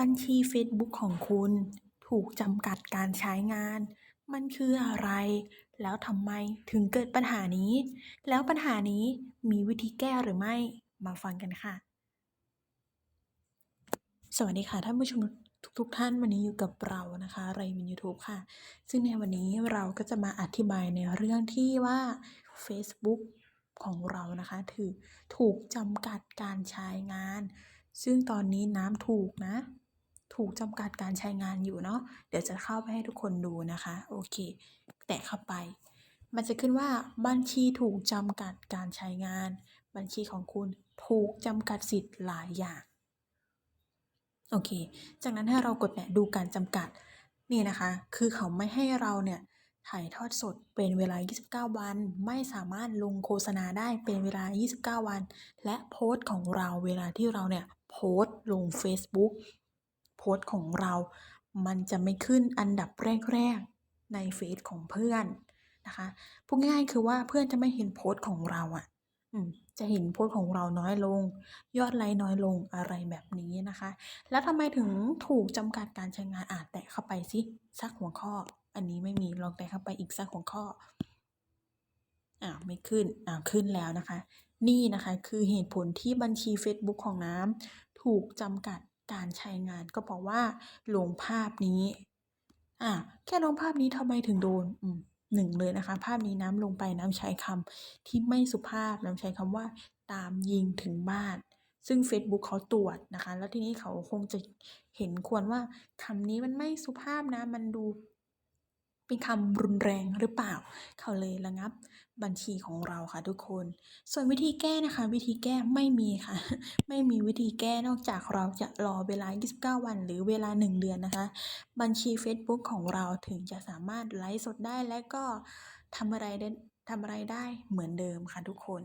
บัญชี Facebook ของคุณถูกจำกัดการใช้งาน มันคืออะไร แล้วทำไมถึงเกิดปัญหานี้ แล้วปัญหานี้มีวิธีแก้หรือไม่ มาฟังกันค่ะ สวัสดีค่ะท่านผู้ชมทุกๆทท่านวันนี้อยู่กับเรานะคะไรวินยูทูบค่ะ ซึ่งในวันนี้เราก็จะมาอธิบายในเรื่องที่ว่า Facebook ของเรานะคะถือถูกจำกัดการใช้งาน ซึ่งตอนนี้น้ำถูกนะ ถูกจำกัดการใช้งานอยู่เนาะเดี๋ยวจะเข้าไปให้ทุกคนดูนะคะ โอเค แตะเข้าไป มันจะขึ้นว่าบัญชีถูกจำกัดการใช้งาน บัญชีของคุณถูกจำกัดสิทธิ์หลายอย่างโอเค จากนั้นให้เรากดแตะดูการจำกัดนี่นะคะ คือเขาไม่ให้เราเนี่ยถ่ายทอดสดเป็นเวลา 29 วัน ไม่สามารถลงโฆษณาได้เป็นเวลา 29 วัน และโพสต์ของเราเวลาที่เราเนี่ยโพสต์ลง Facebook โพสต์ของเรา มันจะไม่ขึ้นอันดับแรกๆในเฟซของเพื่อนนะคะพูดง่ายๆคือว่าเพื่อนจะไม่เห็นโพสต์ของเราอะ่ะอืมจะเห็นโพสต์ของเราน้อยลง ยอดไลค์น้อยลงอะไรแบบนี้นะคะ แล้วทำไมถึงถูกจำกัดการใช้งานอาจแตะเข้าไปสิสักหัวข้อ อันนี้ไม่มีลองแตะเข้าไปอีกสักหัวข้ออ้าไม่ขึ้นอ้าขึ้นแล้วนะคะ นี่นะคะคือเหตุผลที่บัญชี Facebook ของน้ำถูกจำกัด การใช้งานก็บอกว่าลงภาพนี้อ่าแค่ลงภาพนี้ทำไมถึงโดนอืมหนึ่งเลยนะคะ ภาพนี้น้ำลงไปน้ำใช้คำที่ไม่สุภาพน้ำใช้คำว่า ตามยิงถึงบ้าน ซึ่ง Facebook เขาตรวจนะคะ แล้วทีนี้เขาคงจะเห็นควรว่าคำนี้มันไม่สุภาพนะมันดู เป็นคำรุนแรงหรือเปล่า เขาเลยระงับบัญชีของเราค่ะทุกคน ส่วนวิธีแก้นะคะ วิธีแก้ไม่มีค่ะ ไม่มีวิธีแก้นอกจากเราจะรอเวลา 29 วัน หรือเวลา 1 เดือนนะคะ บัญชี Facebook ของเราถึงจะสามารถไลฟ์สดได้และก็ทำอะไรได้ทำอะไรได้เหมือนเดิมค่ะทุกคน